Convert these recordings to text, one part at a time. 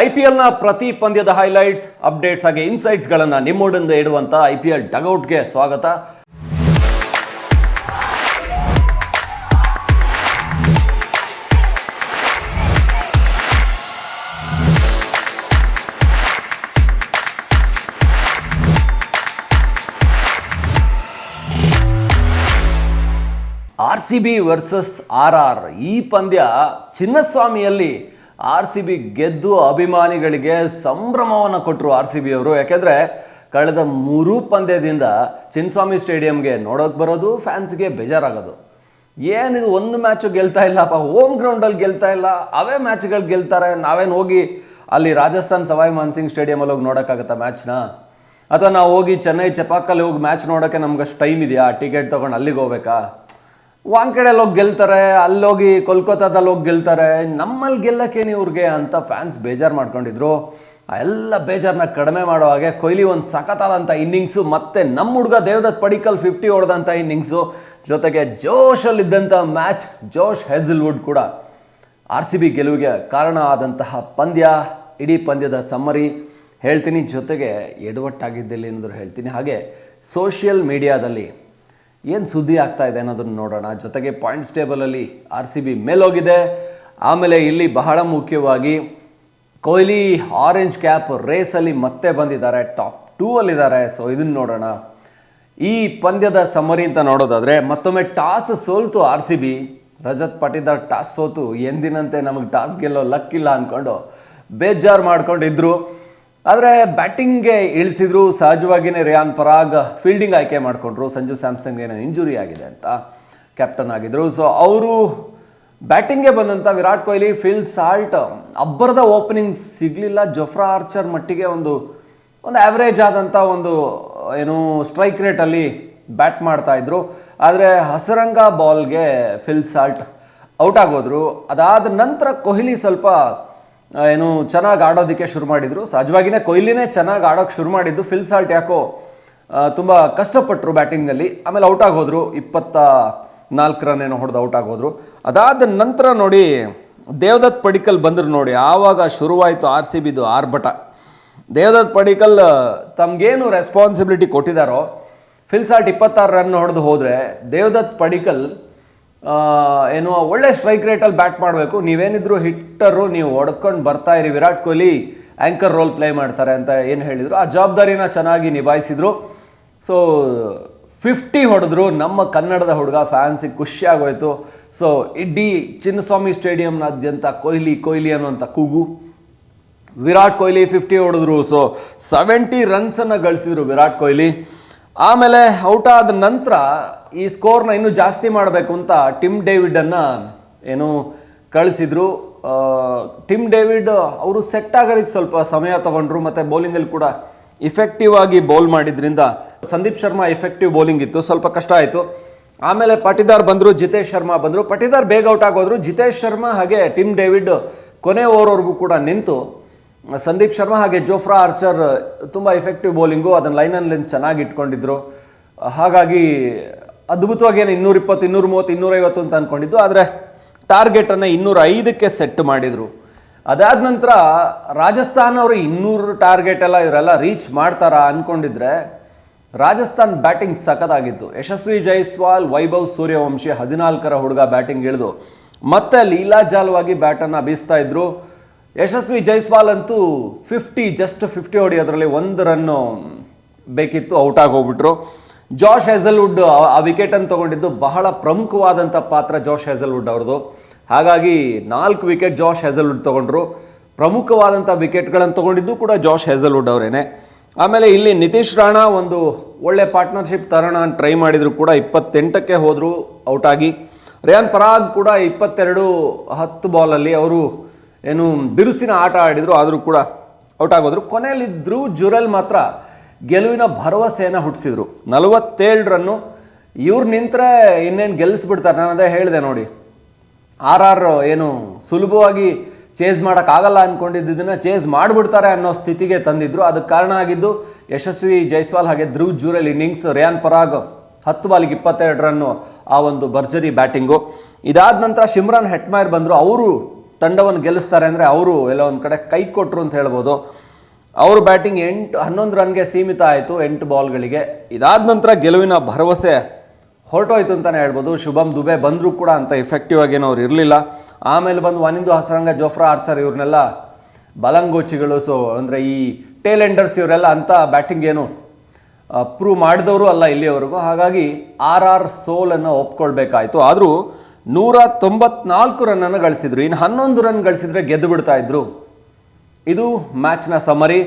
I P ಎಲ್ನ ಪ್ರತಿ ಪಂದ್ಯದ highlights, updates ಹಾಗೆ ಇನ್ಸೈಟ್ಸ್ಗಳನ್ನು ನಿಮ್ಮೊಡಿಂದ ಇಡುವಂಥ ಐ ಪಿ ಎಲ್ ಡಗೌಟ್ಗೆ ಸ್ವಾಗತ. R C B versus R R ಈ ಪಂದ್ಯ ಚಿನ್ನಸ್ವಾಮಿಯಲ್ಲಿ ಆರ್ ಸಿ ಬಿ ಗೆದ್ದು ಅಭಿಮಾನಿಗಳಿಗೆ ಸಂಭ್ರಮವನ್ನು ಕೊಟ್ಟರು ಆರ್ ಸಿ ಬಿ ಅವರು. ಯಾಕೆಂದರೆ ಕಳೆದ ಮೂರು ಪಂದ್ಯದಿಂದ ಚಿನ್ನಸ್ವಾಮಿ ಸ್ಟೇಡಿಯಂಗೆ ನೋಡೋಕೆ ಬರೋದು, ಫ್ಯಾನ್ಸ್ಗೆ ಬೇಜಾರಾಗೋದು. ಏನಿದು ಒಂದು ಮ್ಯಾಚು ಗೆಲ್ತಾ ಇಲ್ಲಪ್ಪ ಹೋಮ್ ಗ್ರೌಂಡಲ್ಲಿ ಗೆಲ್ತಾ ಇಲ್ಲ, ಅವೇ ಮ್ಯಾಚ್ಗಳು ಗೆಲ್ತಾರೆ, ನಾವೇನು ಹೋಗಿ ಅಲ್ಲಿ ರಾಜಸ್ಥಾನ್ ಸವಾಯ್ ಮಾನ್ಸಿಂಗ್ ಸ್ಟೇಡಿಯಮಲ್ಲಿ ಹೋಗಿ ನೋಡೋಕ್ಕಾಗತ್ತಾ ಮ್ಯಾಚ್ನ? ಅಥವಾ ನಾವು ಹೋಗಿ ಚೆನ್ನೈ ಚಪಾಕಲ್ಲಿ ಹೋಗಿ ಮ್ಯಾಚ್ ನೋಡೋಕ್ಕೆ ನಮ್ಗೆ ಅಷ್ಟು ಟೈಮ್ ಇದೆಯಾ? ಟಿಕೆಟ್ ತೊಗೊಂಡು ಅಲ್ಲಿಗೆ ಹೋಗ್ಬೇಕಾ? ವಾಂಕಡೆಯಲ್ಲಿ ಹೋಗಿ ಗೆಲ್ತಾರೆ, ಅಲ್ಲೋಗಿ ಕೋಲ್ಕತ್ತಾದಲ್ಲಿ ಹೋಗಿ ಗೆಲ್ತಾರೆ. ನಮ್ಮಲ್ಲಿ ಗೆಲ್ಲಕ್ಕೇನು ಇವ್ರಿಗೆ ಅಂತ ಫ್ಯಾನ್ಸ್ ಬೇಜಾರು ಮಾಡ್ಕೊಂಡಿದ್ರು. ಆ ಎಲ್ಲ ಬೇಜಾರನ್ನ ಕಡಿಮೆ ಮಾಡೋ ಹಾಗೆ ಕೊಹ್ಲಿ ಒಂದು ಸಖತ್ತಾದಂಥ ಇನ್ನಿಂಗ್ಸು ಮತ್ತೆ ನಮ್ಮ ಹುಡುಗ ದೇವದತ್ ಪಡಿಕಲ್ ಫಿಫ್ಟಿ ಹೊಡೆದಂಥ ಇನ್ನಿಂಗ್ಸು ಜೊತೆಗೆ ಜೋಶಲ್ಲಿದ್ದಂಥ ಮ್ಯಾಚ್ ಜೋಶ್ ಹೆಝಲ್ವುಡ್ ಕೂಡ. ಆರ್ ಸಿ ಬಿ ಗೆಲುವಿಗೆ ಕಾರಣ ಆದಂತಹ ಪಂದ್ಯ, ಇಡೀ ಪಂದ್ಯದ ಸಮ್ಮರಿ ಹೇಳ್ತೀನಿ ಜೊತೆಗೆ ಎಡವಟ್ಟಾಗಿದ್ದಲ್ಲಿ ಏನಾದರೂ ಹೇಳ್ತೀನಿ ಹಾಗೆ ಸೋಷಿಯಲ್ ಮೀಡಿಯಾದಲ್ಲಿ ಏನು ಸುದ್ದಿ ಆಗ್ತಾ ಇದೆ ಅನ್ನೋದನ್ನು ನೋಡೋಣ. ಜೊತೆಗೆ ಪಾಯಿಂಟ್ಸ್ ಟೇಬಲಲ್ಲಿ ಆರ್ ಸಿ ಬಿ ಮೇಲೋಗಿದೆ. ಆಮೇಲೆ ಇಲ್ಲಿ ಬಹಳ ಮುಖ್ಯವಾಗಿ ಕೊಹ್ಲಿ ಆರೆಂಜ್ ಕ್ಯಾಪ್ ರೇಸಲ್ಲಿ ಮತ್ತೆ ಬಂದಿದ್ದಾರೆ. Top two ಅಲ್ಲಿದ್ದಾರೆ. ಸೊ ಇದನ್ನು ನೋಡೋಣ. ಈ ಪಂದ್ಯದ ಸಮರಿ ಅಂತ ನೋಡೋದಾದರೆ ಮತ್ತೊಮ್ಮೆ toss ಸೋಲ್ತು R C B Rajat Patidar toss ಸೋತು ಎಂದಿನಂತೆ ನಮಗೆ ಟಾಸ್ ಗೆಲ್ಲೋ ಲಕ್ ಇಲ್ಲ ಅಂದ್ಕೊಂಡು ಬೇಜಾರು ಮಾಡ್ಕೊಂಡಿದ್ರು. ಆದರೆ ಬ್ಯಾಟಿಂಗ್ಗೆ ಇಳಿಸಿದ್ರು ಸಹಜವಾಗಿಯೇ ರಿಯಾನ್ ಪರಾಗ್ ಫೀಲ್ಡಿಂಗ್ ಆಯ್ಕೆ ಮಾಡಿಕೊಂಡ್ರು. ಸಂಜು ಸ್ಯಾಮ್ಸಂಗ್ ಏನೋ ಇಂಜುರಿ ಆಗಿದೆ ಅಂತ ಕ್ಯಾಪ್ಟನ್ ಆಗಿದ್ರು. ಸೊ ಅವರು ಬ್ಯಾಟಿಂಗ್ಗೆ ಬಂದಂಥ ವಿರಾಟ್ ಕೊಹ್ಲಿ, ಫಿಲ್ ಸಾಲ್ಟ್, ಅಬ್ಬರದ ಓಪನಿಂಗ್ ಸಿಗಲಿಲ್ಲ. ಜೊಫ್ರಾ ಆರ್ಚರ್ ಮಟ್ಟಿಗೆ ಒಂದು ಒಂದು ಆ್ಯಾವ್ರೇಜ್ ಆದಂಥ ಒಂದು, ಏನು ಸ್ಟ್ರೈಕ್ ರೇಟಲ್ಲಿ ಬ್ಯಾಟ್ ಮಾಡ್ತಾ ಇದ್ರು. ಆದರೆ ಹಸರಂಗ ಬಾಲ್ಗೆ ಫಿಲ್ ಸಾಲ್ಟ್ ಔಟ್ ಆಗೋದ್ರು. ಅದಾದ ನಂತರ ಕೊಹ್ಲಿ ಸ್ವಲ್ಪ ಏನು ಚೆನ್ನಾಗಿ ಆಡೋದಕ್ಕೆ ಶುರು ಮಾಡಿದರು. ಸಹಜವಾಗಿನೇ ಕೊಹ್ಲಿನೇ ಚೆನ್ನಾಗಿ ಆಡೋಕ್ಕೆ ಶುರು ಮಾಡಿದ್ದು ಫಿಲ್ ಸಾಲ್ಟ್ ಯಾಕೋ ತುಂಬ ಕಷ್ಟಪಟ್ಟರು ಬ್ಯಾಟಿಂಗಲ್ಲಿ ಆಮೇಲೆ ಔಟ್ ಆಗೋದ್ರು, ಇಪ್ಪತ್ತ ನಾಲ್ಕು ರನ್ ಏನೋ ಹೊಡೆದು ಔಟ್ ಆಗೋದ್ರು. ಅದಾದ ನಂತರ ನೋಡಿ, ದೇವದತ್ ಪಡಿಕಲ್ ಬಂದರು ನೋಡಿ, ಆವಾಗ ಶುರುವಾಯಿತು ಆರ್ ಸಿ ಬಿದು ಆರ್ಭಟ. ದೇವದತ್ ಪಡಿಕಲ್, ತಮಗೇನು ರೆಸ್ಪಾನ್ಸಿಬಿಲಿಟಿ ಕೊಟ್ಟಿದ್ದಾರೋ ಫಿಲ್ಸಾಲ್ಟ್ ಇಪ್ಪತ್ತಾರು ರನ್ ಹೊಡೆದು ಹೋದರೆ ದೇವದತ್ ಪಡಿಕಲ್ ಏನು, ಒಳ್ಳೆ ಸ್ಟ್ರೈಕ್ ರೇಟಲ್ಲಿ ಬ್ಯಾಟ್ ಮಾಡಬೇಕು. ನೀವೇನಿದ್ರು ಹಿಟ್ಟರು ನೀವು ಹೊಡ್ಕೊಂಡು ಬರ್ತಾ ಇರಿ. Virat Kohli anchor role play ಮಾಡ್ತಾರೆ ಅಂತ ಏನು ಹೇಳಿದರು. ಆ ಜವಾಬ್ದಾರಿನ ಚೆನ್ನಾಗಿ ನಿಭಾಯಿಸಿದ್ರು. ಸೊ ಫಿಫ್ಟಿ ಹೊಡೆದ್ರು. ನಮ್ಮ ಕನ್ನಡದ ಹುಡುಗ ಫ್ಯಾನ್ಸಿಗೆ ಖುಷಿಯಾಗೋಯ್ತು ಸೊ ಇಡೀ ಚಿನ್ನಸ್ವಾಮಿ ಸ್ಟೇಡಿಯಂನಾದ್ಯಂತ ಕೊಹ್ಲಿ ಕೊಹ್ಲಿ ಅನ್ನುವಂಥ ಕೂಗು. ವಿರಾಟ್ ಕೊಹ್ಲಿ ಫಿಫ್ಟಿ ಹೊಡೆದ್ರು. ಸೊ ಸೆವೆಂಟಿ ರನ್ಸನ್ನು ಗಳಿಸಿದ್ರು ವಿರಾಟ್ ಕೊಹ್ಲಿ. ಆಮೇಲೆ ಔಟ್ ಆದ ನಂತರ ಈ ಸ್ಕೋರ್ನ ಇನ್ನೂ ಜಾಸ್ತಿ ಮಾಡಬೇಕು ಅಂತ ಟಿಮ್ ಡೇವಿಡನ್ನು ಏನು ಕಳಿಸಿದ್ರು. ಟಿಮ್ ಡೇವಿಡ್ ಅವರು ಸೆಟ್ ಆಗೋದಕ್ಕೆ ಸ್ವಲ್ಪ ಸಮಯ ತಗೊಂಡ್ರು, ಮತ್ತು ಬೌಲಿಂಗಲ್ಲಿ ಕೂಡ ಇಫೆಕ್ಟಿವ್ ಆಗಿ ಬೌಲ್ ಮಾಡಿದ್ರಿಂದ ಸಂದೀಪ್ ಶರ್ಮಾ ಎಫೆಕ್ಟಿವ್ ಬೌಲಿಂಗ್ ಇತ್ತು, ಸ್ವಲ್ಪ ಕಷ್ಟ ಆಯಿತು. ಆಮೇಲೆ ಪಟಿದಾರ್ ಬಂದರು, ಜಿತೇಶ್ ಶರ್ಮಾ ಬಂದರು. ಪಟಿದಾರ್ ಬೇಗ ಔಟ್ ಆಗೋದ್ರು. ಜಿತೇಶ್ ಶರ್ಮಾ ಹಾಗೆ ಟಿಮ್ ಡೇವಿಡ್ ಕೊನೆ ಓವರ್ವರೆಗೂ ಕೂಡ ನಿಂತು. ಸಂದೀಪ್ ಶರ್ಮಾ ಹಾಗೆ ಜೋಫ್ರಾ ಆರ್ಚರ್ ತುಂಬ ಎಫೆಕ್ಟಿವ್ ಬೌಲಿಂಗು ಅದನ್ನು ಲೈನಲ್ಲಿ ಚೆನ್ನಾಗಿ ಇಟ್ಕೊಂಡಿದ್ರು. ಹಾಗಾಗಿ ಅದ್ಭುತವಾಗಿ ಏನು ಇನ್ನೂರ ಇಪ್ಪತ್ತು, ಇನ್ನೂರ ಮೂವತ್ತು, ಇನ್ನೂರೈವತ್ತು ಅಂತ ಅಂದ್ಕೊಂಡಿದ್ದು ಆದರೆ ಟಾರ್ಗೆಟನ್ನು ಇನ್ನೂರ ಐದಕ್ಕೆ ಸೆಟ್ ಮಾಡಿದರು. ಅದಾದ ನಂತರ ರಾಜಸ್ಥಾನ್ ಅವರು ಇನ್ನೂರು ಟಾರ್ಗೆಟ್ ಎಲ್ಲ ಇವರೆಲ್ಲ ರೀಚ್ ಮಾಡ್ತಾರಾ ಅಂದ್ಕೊಂಡಿದ್ರೆ ರಾಜಸ್ಥಾನ್ ಬ್ಯಾಟಿಂಗ್ ಸಖತ್ತಾಗಿತ್ತು. ಯಶಸ್ವಿ ಜೈಸ್ವಾಲ್, ವೈಭವ್ ಸೂರ್ಯವಂಶಿ ಹದಿನಾಲ್ಕರ ಹುಡುಗ ಬ್ಯಾಟಿಂಗ್ ಇಳಿದು ಮತ್ತೆ ಲೀಲಾಜಾಲವಾಗಿ ಬ್ಯಾಟನ್ನು ಬೀಸ್ತಾ ಇದ್ರು. ಯಶಸ್ವಿ ಜೈಸ್ವಾಲ್ ಅಂತೂ ಫಿಫ್ಟಿ ಜಸ್ಟ್ ಫಿಫ್ಟಿ ಹೊಡಿಯೋದ್ರಲ್ಲಿ ಒಂದು ರನ್ನು ಬೇಕಿತ್ತು ಔಟ್ ಆಗೋಗ್ಬಿಟ್ರು ಜಾಶ್ ಹೆಸಲ್ವುಡ್ ಆ ವಿಕೆಟನ್ನು ತಗೊಂಡಿದ್ದು ಬಹಳ ಪ್ರಮುಖವಾದಂಥ ಪಾತ್ರ ಜಾಶ್ ಹೆಸಲ್ವುಡ್ ಅವ್ರದ್ದು. ಹಾಗಾಗಿ ನಾಲ್ಕು ವಿಕೆಟ್ ಜಾಶ್ ಹೆಸಲ್ವುಡ್ ತಗೊಂಡ್ರು. ಪ್ರಮುಖವಾದಂಥ ವಿಕೆಟ್ಗಳನ್ನು ತಗೊಂಡಿದ್ದು ಕೂಡ ಜಾಶ್ ಹೆಸಲ್ವುಡ್ ಅವರೇನೆ. ಆಮೇಲೆ ಇಲ್ಲಿ ನಿತೀಶ್ ರಾಣಾ ಒಂದು ಒಳ್ಳೆ ಪಾರ್ಟ್ನರ್ಶಿಪ್ ತರೋಣ ಅಂತ ಟ್ರೈ ಮಾಡಿದ್ರು ಕೂಡ ಇಪ್ಪತ್ತೆಂಟಕ್ಕೆ ಹೋದರು ಔಟಾಗಿ ರಿಯಾನ್ ಪರಾಗ್ ಕೂಡ ಇಪ್ಪತ್ತೆರಡು ಹತ್ತು ಬಾಲಲ್ಲಿ ಅವರು ಏನು ಬಿರುಸಿನ ಆಟ ಆಡಿದರು, ಆದರೂ ಕೂಡ ಔಟ್ ಆಗೋದ್ರು. ಕೊನೆಯಲ್ಲಿದ್ದರೂ ಜುರೆಲ್ ಮಾತ್ರ ಗೆಲುವಿನ ಭರವಸೆಯನ್ನು ಹುಟ್ಟಿಸಿದ್ರು ನಲವತ್ತೇಳು ರನ್ನು ಇವ್ರು ನಿಂತರೆ ಇನ್ನೇನು ಗೆಲ್ಲಿಸ್ಬಿಡ್ತಾರೆ ನಾನು ಅದೇ ಹೇಳಿದೆ ನೋಡಿ. ಆರ್ ಆರ್ ಏನು ಸುಲಭವಾಗಿ ಚೇಸ್ ಮಾಡೋಕ್ಕಾಗಲ್ಲ ಅಂದ್ಕೊಂಡಿದ್ದನ್ನು ಚೇಸ್ ಮಾಡಿಬಿಡ್ತಾರೆ ಅನ್ನೋ ಸ್ಥಿತಿಗೆ ತಂದಿದ್ರು. ಅದಕ್ಕೆ ಕಾರಣ ಆಗಿದ್ದು ಯಶಸ್ವಿ ಜೈಸ್ವಾಲ್ ಹಾಗೆ ಧ್ರುವ್ ಜೂರಲ್ ಇನ್ನಿಂಗ್ಸ್ ರಿಯಾನ್ ಪರಾಗ್ ಹತ್ತು ಬಾಲಿಗೆ ಇಪ್ಪತ್ತೆರಡು ರನ್ನು ಆ ಒಂದು ಭರ್ಜರಿ ಬ್ಯಾಟಿಂಗು. ಇದಾದ ನಂತರ ಶಿಮ್ರಾನ್ ಹೆಟ್ಮೈರ್ ಬಂದರು. ಅವರು ತಂಡವನ್ನು ಗೆಲ್ಲಿಸ್ತಾರೆ ಅಂದರೆ ಅವರು ಎಲ್ಲ ಒಂದು ಕಡೆ ಕೈ ಕೊಟ್ಟರು ಅಂತ ಹೇಳ್ಬೋದು. ಅವರು ಬ್ಯಾಟಿಂಗ್ ಎಂಟು, ಹನ್ನೊಂದು ರನ್ಗೆ ಸೀಮಿತ ಆಯಿತು ಎಂಟು ಬಾಲ್ಗಳಿಗೆ. ಇದಾದ ನಂತರ ಗೆಲುವಿನ ಭರವಸೆ ಹೊರಟೋಯ್ತು ಅಂತಲೇ ಹೇಳ್ಬೋದು. ಶುಭಮ್ ದುಬೆ ಬಂದರೂ ಕೂಡ ಅಂತ ಎಫೆಕ್ಟಿವ್ ಆಗೇನು ಅವ್ರು ಇರಲಿಲ್ಲ. ಆಮೇಲೆ ಬಂದು ವನಿಂದು ಹಸರಂಗ, ಜೋಫ್ರಾ, ಆರ್ಚರ್ ಇವ್ರನ್ನೆಲ್ಲ ಬಲಂಗೋಚಿಗಳು. ಸೊ ಅಂದರೆ ಈ ಟೇಲೆಂಡರ್ಸ್ ಇವರೆಲ್ಲ ಅಂತ ಬ್ಯಾಟಿಂಗ್ ಏನು ಪ್ರೂವ್ ಮಾಡಿದವರು ಅಲ್ಲ ಇಲ್ಲಿಯವರೆಗೂ. ಹಾಗಾಗಿ ಆರ್ ಆರ್ ಸೋಲನ್ನು ಒಪ್ಕೊಳ್ಬೇಕಾಯಿತು. ಆದರೂ ನೂರ ತೊಂಬತ್ನಾಲ್ಕು ರನ್ನನ್ನು ಗಳಿಸಿದ್ರು. ಇನ್ನು ಹನ್ನೊಂದು ರನ್ ಗಳಿಸಿದ್ರೆ ಗೆದ್ದು ಬಿಡ್ತಾ ಇದು ಮ್ಯಾಚ್ನ ಸಮರಿ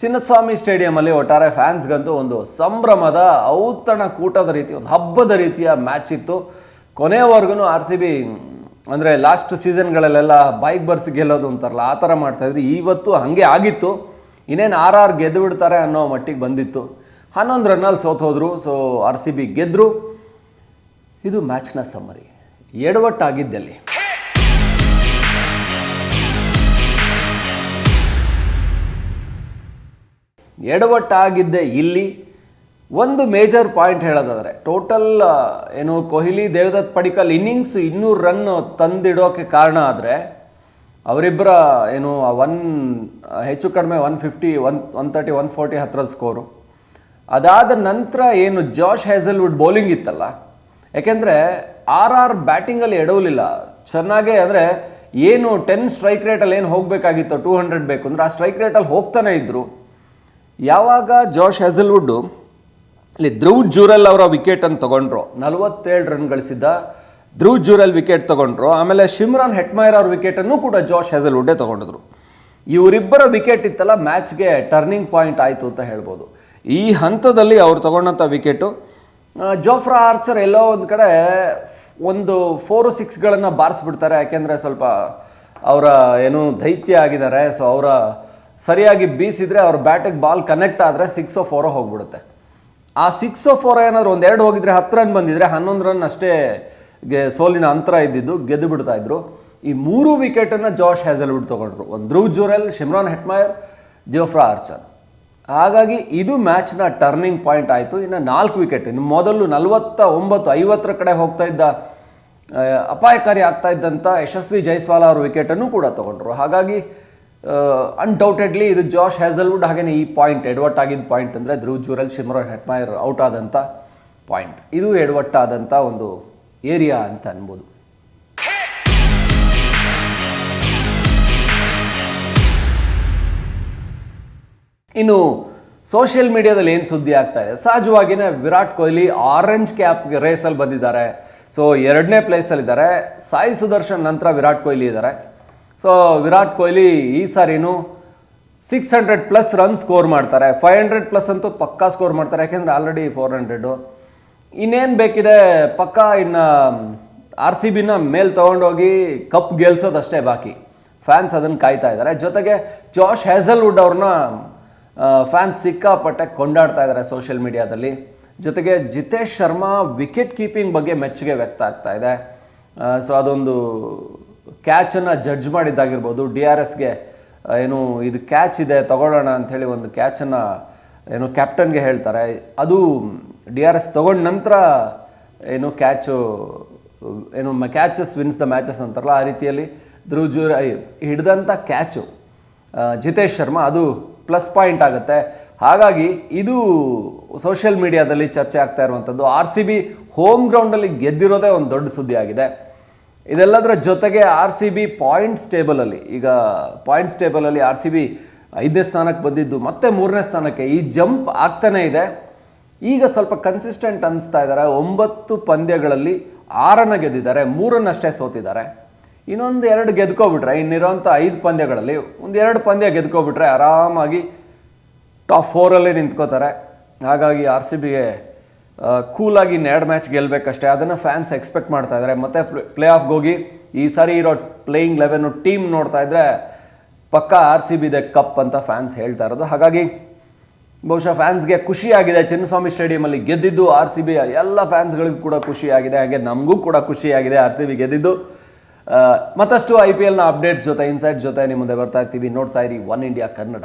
ಚಿನ್ನಸ್ವಾಮಿ ಸ್ಟೇಡಿಯಮಲ್ಲಿ ಒಟ್ಟಾರೆ ಫ್ಯಾನ್ಸ್ಗಂತೂ ಒಂದು ಸಂಭ್ರಮದ ಔತಣ ಕೂಟದ ರೀತಿ, ಒಂದು ಹಬ್ಬದ ರೀತಿಯ ಮ್ಯಾಚ್ ಇತ್ತು. ಕೊನೆಯವರೆಗೂ ಆರ್ ಸಿ ಬಿ, ಅಂದರೆ ಲಾಸ್ಟ್ ಸೀಸನ್ಗಳಲ್ಲೆಲ್ಲ ಬೈಕ್ ಬರ್ಸ್ ಗೆಲ್ಲೋದು ಅಂತಾರಲ್ಲ, ಆ ಥರ ಮಾಡ್ತಾಯಿದ್ರು ಇವತ್ತು ಹಾಗೆ ಆಗಿತ್ತು. ಇನ್ನೇನು ಆರ್ ಆರ್ ಗೆದ್ದು ಬಿಡ್ತಾರೆ ಅನ್ನೋ ಮಟ್ಟಿಗೆ ಬಂದಿತ್ತು. ಹನ್ನೊಂದು ರನ್ನಲ್ಲಿ ಸೋತೋದ್ರು ಸೊ ಆರ್ ಸಿ ಬಿ ಗೆದ್ದರು ಇದು ಮ್ಯಾಚ್ನ ಸಮ್ಮರಿ. ಎಡವಟ್ಟಾಗಿದ್ದಲ್ಲಿ? ಎಡವಟ್ಟಾಗಿದ್ದೆ ಇಲ್ಲಿ ಒಂದು ಮೇಜರ್ ಪಾಯಿಂಟ್ ಹೇಳೋದಾದರೆ ಟೋಟಲ್ ಏನು ಕೊಹ್ಲಿ, ದೇವದತ್, ಪಡಿಕಲ್ ಇನ್ನಿಂಗ್ಸ್ ಇನ್ನೂರು ರನ್ ತಂದಿಡೋಕೆ ಕಾರಣ ಆದರೆ, ಅವರಿಬ್ಬರ, ಏನು ಒನ್ ಹೆಚ್ಚು ಕಡಿಮೆ one fifty one one thirty one forty ಹತ್ರದ ಸ್ಕೋರು ಅದಾದ ನಂತರ ಏನು ಜಾಶ್ ಹ್ಯಾಸಲ್ವುಡ್ ಬೌಲಿಂಗ್ ಇತ್ತಲ್ಲ ಯಾಕೆಂದರೆ ಆರ್ ಆರ್ ಬ್ಯಾಟಿಂಗಲ್ಲಿ ಎಡವಲಿಲ್ಲ. ಚೆನ್ನಾಗೇ ಅಂದರೆ ಏನು ಟೆನ್ ಸ್ಟ್ರೈಕ್ ರೇಟಲ್ಲಿ ಏನು ಹೋಗಬೇಕಾಗಿತ್ತು ಟೂ ಹಂಡ್ರೆಡ್ ಬೇಕು ಅಂದರೆ ಆ ಸ್ಟ್ರೈಕ್ ರೇಟಲ್ಲಿ ಹೋಗ್ತಾನೆ ಇದ್ದರು ಯಾವಾಗ ಜಾಶ್ ಹೆಸಲ್ವುಡ್ಡು ಇಲ್ಲಿ ಧ್ರುವ್ ಜೂರಲ್ ಅವರ ವಿಕೆಟನ್ನು ತಗೊಂಡ್ರು? ನಲವತ್ತೇಳು ರನ್ ಗಳಿಸಿದ್ದ ಧ್ರುವ್ ಜೂರಲ್ ವಿಕೆಟ್ ತಗೊಂಡ್ರು. ಆಮೇಲೆ ಶಿಮ್ರಾನ್ ಹೆಟ್ಮೈರ್ ಅವ್ರ ವಿಕೆಟನ್ನು ಕೂಡ ಜಾಶ್ ಹೆಸಲ್ವುಡ್ಡೇ ತಗೊಂಡಿದ್ರು. ಇವರಿಬ್ಬರ ವಿಕೆಟ್ ಇತ್ತಲ್ಲ ಮ್ಯಾಚ್ಗೆ ಟರ್ನಿಂಗ್ ಪಾಯಿಂಟ್ ಆಯಿತು ಅಂತ ಹೇಳ್ಬೋದು. ಈ ಹಂತದಲ್ಲಿ ಅವ್ರು ತಗೊಂಡಂಥ ವಿಕೆಟು ಜೋಫ್ರಾ ಆರ್ಚರ್ ಎಲ್ಲೋ ಒಂದು ಕಡೆ ಒಂದು ಫೋರು ಸಿಕ್ಸ್ಗಳನ್ನು ಬಾರಿಸ್ಬಿಡ್ತಾರೆ. ಯಾಕೆಂದರೆ ಸ್ವಲ್ಪ ಅವರ ಏನು ದೈತ್ಯ ಆಗಿದ್ದಾರೆ. ಸೊ ಅವರ ಸರಿಯಾಗಿ ಬೀಸಿದ್ರೆ ಅವ್ರ ಬ್ಯಾಟಿಗೆ ಬಾಲ್ ಕನೆಕ್ಟ್ ಆದರೆ ಸಿಕ್ಸೋ ಫೋರೋ ಹೋಗ್ಬಿಡುತ್ತೆ. ಆ ಸಿಕ್ಸೋ ಫೋರ್ ಏನಾದ್ರು ಒಂದೆರಡು ಹೋಗಿದ್ರೆ ಹತ್ತು ರನ್ ಬಂದಿದ್ರೆ ಹನ್ನೊಂದು ರನ್ ಅಷ್ಟೇ ಸೋಲಿನ ಅಂತರ ಇದ್ದಿದ್ದು ಗೆದ್ದು ಬಿಡ್ತಾ ಇದ್ರು. ಈ ಮೂರು ವಿಕೆಟನ್ನು ಜಾಶ್ ಹ್ಯಾಸಲ್ವುಡ್ ತೊಗೊಂಡ್ರು. ಒಂದು Dhruv Jurel, Shimron Hetmyer Jofra Archer ಹಾಗಾಗಿ ಇದು ಮ್ಯಾಚ್ನ ಟರ್ನಿಂಗ್ ಪಾಯಿಂಟ್ ಆಯಿತು. ಇನ್ನು ನಾಲ್ಕು ವಿಕೆಟ್ ಇನ್ನು ಮೊದಲು ನಲವತ್ತ ಒಂಬತ್ತು, ಐವತ್ತರ ಕಡೆ ಹೋಗ್ತಾ ಇದ್ದ, ಅಪಾಯಕಾರಿ ಆಗ್ತಾ ಇದ್ದಂಥ ಯಶಸ್ವಿ ಜೈಸ್ವಾಲ್ ಅವ್ರ ವಿಕೆಟನ್ನು ಕೂಡ ತಗೊಂಡ್ರು. ಹಾಗಾಗಿ ಅನ್ಡೌಟೆಡ್ಲಿ ಇದು ಜಾಶ್ ಹ್ಯಾಸಲ್ವುಡ್ ಹಾಗೇನೆ ಈ ಪಾಯಿಂಟ್ ಎಡವಟ್ಟಾಗಿದ್ದ ಪಾಯಿಂಟ್ ಅಂದರೆ Dhruv Jurel Shimron Hetmyer out ಆದಂಥ ಪಾಯಿಂಟ್ ಇದು ಎಡವಟ್ಟಾದಂಥ ಒಂದು ಏರಿಯಾ ಅಂತ ಅನ್ಬೋದು. ಇನ್ನು ಸೋಷಿಯಲ್ ಮೀಡಿಯಾದಲ್ಲಿ ಏನು ಸುದ್ದಿ ಆಗ್ತಾ ಇದೆ? ಸಹಜವಾಗಿಯೇ ವಿರಾಟ್ ಕೊಹ್ಲಿ ಆರೆಂಜ್ ಕ್ಯಾಪ್ಗೆ ರೇಸಲ್ಲಿ ಬಂದಿದ್ದಾರೆ. ಸೊ ಎರಡನೇ ಪ್ಲೇಸಲ್ಲಿದ್ದಾರೆ ಸಾಯಿ ಸುದರ್ಶನ್ ನಂತರ ವಿರಾಟ್ ಕೊಹ್ಲಿ ಇದ್ದಾರೆ. ಸೊ ವಿರಾಟ್ ಕೊಹ್ಲಿ ಈ ಸಾರಿನೂ six hundred plus run score ಮಾಡ್ತಾರೆ. ಫೈವ್ ಹಂಡ್ರೆಡ್ ಪ್ಲಸ್ ಅಂತೂ ಪಕ್ಕಾ ಸ್ಕೋರ್ ಮಾಡ್ತಾರೆ. ಯಾಕೆಂದರೆ ಆಲ್ರೆಡಿ ಫೋರ್ ಹಂಡ್ರೆಡು ಇನ್ನೇನು ಬೇಕಿದೆ? ಪಕ್ಕಾ ಇನ್ನು ಆರ್ ಸಿ ಬಿನ ಮೇಲೆ ತೊಗೊಂಡೋಗಿ ಕಪ್ ಗೆಲ್ಸೋದಷ್ಟೇ ಬಾಕಿ. ಫ್ಯಾನ್ಸ್ ಅದನ್ನು ಕಾಯ್ತಾ ಇದ್ದಾರೆ ಜೊತೆಗೆ ಜಾಶ್ ಹ್ಯಾಸಲ್ವುಡ್ ಅವ್ರನ್ನ ಫ್ಯಾನ್ಸ್ ಸಿಕ್ಕಾಪಟ್ಟೆ ಕೊಂಡಾಡ್ತಾ ಇದ್ದಾರೆ ಸೋಷಿಯಲ್ ಮೀಡಿಯಾದಲ್ಲಿ ಜೊತೆಗೆ ಜಿತೇಶ್ ಶರ್ಮಾ ವಿಕೆಟ್ ಕೀಪಿಂಗ್ ಬಗ್ಗೆ ಮೆಚ್ಚುಗೆ ವ್ಯಕ್ತ ಆಗ್ತಾ ಇದೆ. ಸೊ ಅದೊಂದು ಕ್ಯಾಚನ್ನು ಜಡ್ಜ್ ಮಾಡಿದ್ದಾಗಿರ್ಬೋದು ಡಿ ಆರ್ ಎಸ್ಗೆ ಏನು ಇದು ಕ್ಯಾಚ್ ಇದೆ, ತಗೊಳ್ಳೋಣ ಅಂಥೇಳಿ ಒಂದು ಕ್ಯಾಚನ್ನು ಏನು ಕ್ಯಾಪ್ಟನ್ಗೆ ಹೇಳ್ತಾರೆ. ಅದು ಡಿ ಆರ್ ಎಸ್ ತಗೊಂಡ ನಂತರ ಏನು ಕ್ಯಾಚು ಏನು ಕ್ಯಾಚಸ್ ವಿನ್ಸ್ ದ ಮ್ಯಾಚಸ್ ಅಂತಾರಲ್ಲ, ಆ ರೀತಿಯಲ್ಲಿ ಧ್ರುವ್ ಜೂರ್ ಹಿಡ್ದಂಥ ಕ್ಯಾಚು ಜಿತೇಶ್ ಶರ್ಮಾ, ಅದು ಪ್ಲಸ್ ಪಾಯಿಂಟ್ ಆಗುತ್ತೆ. ಹಾಗಾಗಿ ಇದು ಸೋಷಿಯಲ್ ಮೀಡಿಯಾದಲ್ಲಿ ಚರ್ಚೆ ಆಗ್ತಾ ಇರುವಂಥದ್ದು ಆರ್ ಸಿ ಬಿ ಹೋಮ್ ಗ್ರೌಂಡಲ್ಲಿ ಗೆದ್ದಿರೋದೇ ಒಂದು ದೊಡ್ಡ ಸುದ್ದಿ ಆಗಿದೆ ಇದೆಲ್ಲದರ ಜೊತೆಗೆ ಆರ್ ಸಿ ಬಿ ಪಾಯಿಂಟ್ಸ್ ಟೇಬಲಲ್ಲಿ ಈಗ ಪಾಯಿಂಟ್ಸ್ ಟೇಬಲಲ್ಲಿ ಆರ್ ಸಿ ಬಿ ಐದನೇ ಸ್ಥಾನಕ್ಕೆ ಬಂದಿದ್ದು, ಮತ್ತೆ ಮೂರನೇ ಸ್ಥಾನಕ್ಕೆ ಈ ಜಂಪ್ ಆಗ್ತಾನೇ ಇದೆ. ಈಗ ಸ್ವಲ್ಪ ಕನ್ಸಿಸ್ಟೆಂಟ್ ಅನಿಸ್ತಾ ಇದ್ದಾರೆ. ಒಂಬತ್ತು ಪಂದ್ಯಗಳಲ್ಲಿ ಆರನ್ನು ಗೆದ್ದಿದ್ದಾರೆ ಮೂರನ್ನಷ್ಟೇ ಸೋತಿದ್ದಾರೆ. ಇನ್ನೊಂದು ಎರಡು ಗೆದ್ಕೊಬಿಟ್ರೆ, ಇನ್ನಿರೋಂಥ ಐದು ಪಂದ್ಯಗಳಲ್ಲಿ ಒಂದು ಎರಡು ಪಂದ್ಯ ಗೆದ್ಕೊಬಿಟ್ರೆ ಆರಾಮಾಗಿ ಟಾಪ್ ಫೋರಲ್ಲೇ ನಿಂತ್ಕೋತಾರೆ. ಹಾಗಾಗಿ ಆರ್ ಸಿ ಬಿಗೆ ಕೂಲಾಗಿ ಇನ್ನೆರಡು ಮ್ಯಾಚ್ ಗೆಲ್ಲಬೇಕಷ್ಟೇ ಅದನ್ನು ಫ್ಯಾನ್ಸ್ ಎಕ್ಸ್ಪೆಕ್ಟ್ ಮಾಡ್ತಾ ಇದ್ದಾರೆ ಮತ್ತೆ ಪ್ಲೇ ಆಫ್ಗೆ ಹೋಗಿ ಈ ಸಾರಿ ಇರೋ ಪ್ಲೇಯಿಂಗ್ ಲೆವೆನ್ನು ಟೀಮ್ ನೋಡ್ತಾ ಇದ್ದರೆ ಪಕ್ಕ R C B the cup ಅಂತ ಫ್ಯಾನ್ಸ್ ಹೇಳ್ತಾ ಇರೋದು. ಹಾಗಾಗಿ ಬಹುಶಃ ಫ್ಯಾನ್ಸ್ಗೆ ಖುಷಿಯಾಗಿದೆ. ಚಿನ್ನಸ್ವಾಮಿ ಸ್ಟೇಡಿಯಮಲ್ಲಿ ಗೆದ್ದಿದ್ದು ಆರ್ ಸಿ ಬಿ ಎಲ್ಲ ಫ್ಯಾನ್ಸ್ಗಳಿಗೂ ಕೂಡ ಖುಷಿಯಾಗಿದೆ. ಹಾಗೆ ನಮಗೂ ಕೂಡ ಖುಷಿಯಾಗಿದೆ ಆರ್ ಸಿ ಬಿ ಗೆದ್ದಿದ್ದು. ಮತ್ತಷ್ಟು ಐ ಪಿ ಎಲ್ನ ಅಪ್ಡೇಟ್ಸ್ ಜೊತೆ ಇನ್ಸೈಟ್ ಜೊತೆ ನಿಮ್ಮ ಮುಂದೆ ಬರ್ತಾ ಇರ್ತೀವಿ. ನೋಡ್ತಾ ಇರಿ ಒನ್ ಇಂಡಿಯಾ ಕನ್ನಡ